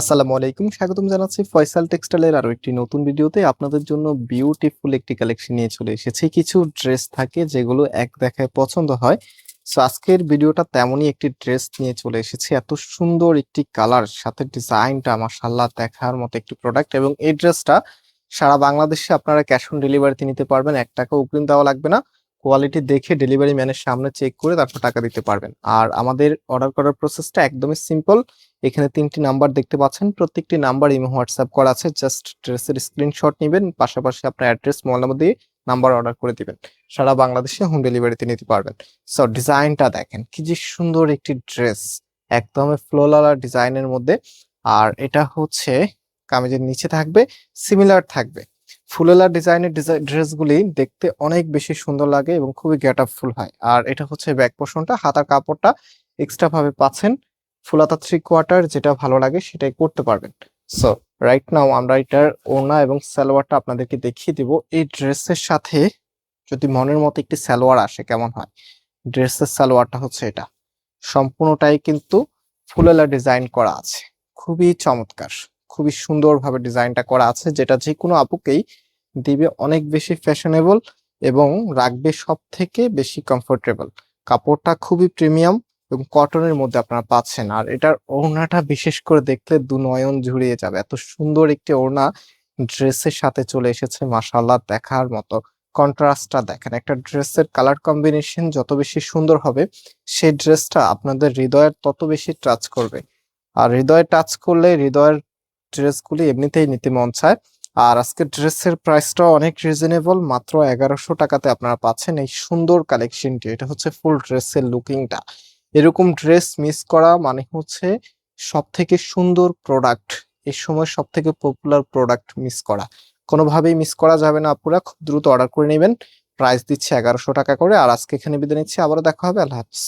আসসালামু আলাইকুম, স্বাগতম জানাচ্ছি ফয়সাল টেক্সটাইলের আরও একটি নতুন ভিডিওতে। আপনাদের জন্য বিউটিফুল একটি কালেকশন নিয়ে চলে এসেছি। কিছু ড্রেস থাকে যেগুলো এক দেখায় পছন্দ হয়। সো আজকের ভিডিওটা তেমনই একটি ড্রেস নিয়ে চলে এসেছি। এত সুন্দর একটি কালার সাথে ডিজাইনটা মাশাআল্লাহ দেখার মতো একটি প্রোডাক্ট এবং এই ড্রেসটা সারা বাংলাদেশে আপনারা ক্যাশ অন ডেলিভারিতে নিতে পারবেন। এক টাকা অগ্রিম দেওয়া লাগবে না। কোয়ালিটি দেখে ডেলিভারি ম্যানের সামনে চেক করে তারপর টাকা দিতে পারবেন। আর আমাদের অর্ডার করার প্রসেসটা একদমই সিম্পল এখানে তিনটি নাম্বার দেখতে পাচ্ছেন। প্রত্যেকটি নাম্বার ইমো হোয়াটসঅ্যাপ করা আছে। জাস্ট ড্রেসের স্ক্রিনশট নেবেন। পাশাপাশি আপনার অ্যাড্রেস মোবাইল নাম্বার দিয়ে নাম্বার অর্ডার করে দিবেন। সারা বাংলাদেশে হোম ডেলিভারিতে নিতে পারবেন। সো ডিজাইনটা দেখেন। কি যে সুন্দর একটি ড্রেস একদমই ফ্লোলালা ডিজাইনের মধ্যে। আর এটা হচ্ছে কামিজের নিচে থাকবে। সিমিলার থাকবে। ফুলেলা ডিজাইনের ড্রেসগুলি দেখতে অনেক বেশি সুন্দর লাগে এবং খুবই গেট আপ ফুল হয়। আর এটা হচ্ছে ব্যাক পোর্শনটা, হাতার কাপড়টা এক্সট্রা ভাবে পাচ্ছেন ফুলাতা থ্রি কোয়ার্টার, যেটা ভালো লাগে সেটাই করতে পারবেন। সো রাইট নাও আমরা এটার ওড়না এবং সালোয়ারটা আপনাদেরকে দেখিয়ে দিব। এই ড্রেসের সাথে যদি মনের মতো একটি সালোয়ার আসে, কেমন হয়? ড্রেসের সালোয়ারটা হচ্ছে এটা। সম্পূর্ণটাই কিন্তু ফুলেলা ডিজাইন করা আছে। খুবই চমৎকার, খুবই সুন্দরভাবে ডিজাইনটা করা আছে, যেটা যে কোনো আপুকেই দিবে অনেক বেশি ফ্যাশনেবল এবং রাখবে সব থেকে বেশি কমফোর্টেবল কাপড়টা খুবই প্রিমিয়াম এবং কটনের মধ্যে আপনারা পাচ্ছেন। আর এটার ওড়নাটা বিশেষ করে দেখলে দু নয়ন জুড়িয়ে যাবে। এত সুন্দর একটি ওড়না ড্রেসের সাথে চলে এসেছে মাসাল্লাহ দেখার মতো। কন্ট্রাস্টটা দেখেন, একটা ড্রেসের কালার কম্বিনেশন যত বেশি সুন্দর হবে, সেই ড্রেসটা আপনাদের হৃদয়ের তত বেশি টাচ করবে। আর হৃদয়ে টাচ করলে হৃদয়ের ড্রেসগুলি এমনিতেই নিতে মন চায় আর আজকে ড্রেসের প্রাইসটাও অনেক রিজনেবল মাত্র এগারোশো টাকাতে আপনারা পাচ্ছেন এই সুন্দর কালেকশনটি এটা হচ্ছে ফুল ড্রেসের লুকিংটা এরকম ড্রেস মিস করা মানে হচ্ছে সব থেকে সুন্দর প্রোডাক্ট এই সময় সব থেকে পপুলার প্রোডাক্ট মিস করা। কোনোভাবেই মিস করা যাবে না আপুরা, খুব দ্রুত অর্ডার করে নেবেন। প্রাইস দিচ্ছে এগারোশো টাকা করে। আর আজকে এখানে বিদায় নিচ্ছি। আবারও দেখা হবে। আল্লাহ হাফিজ।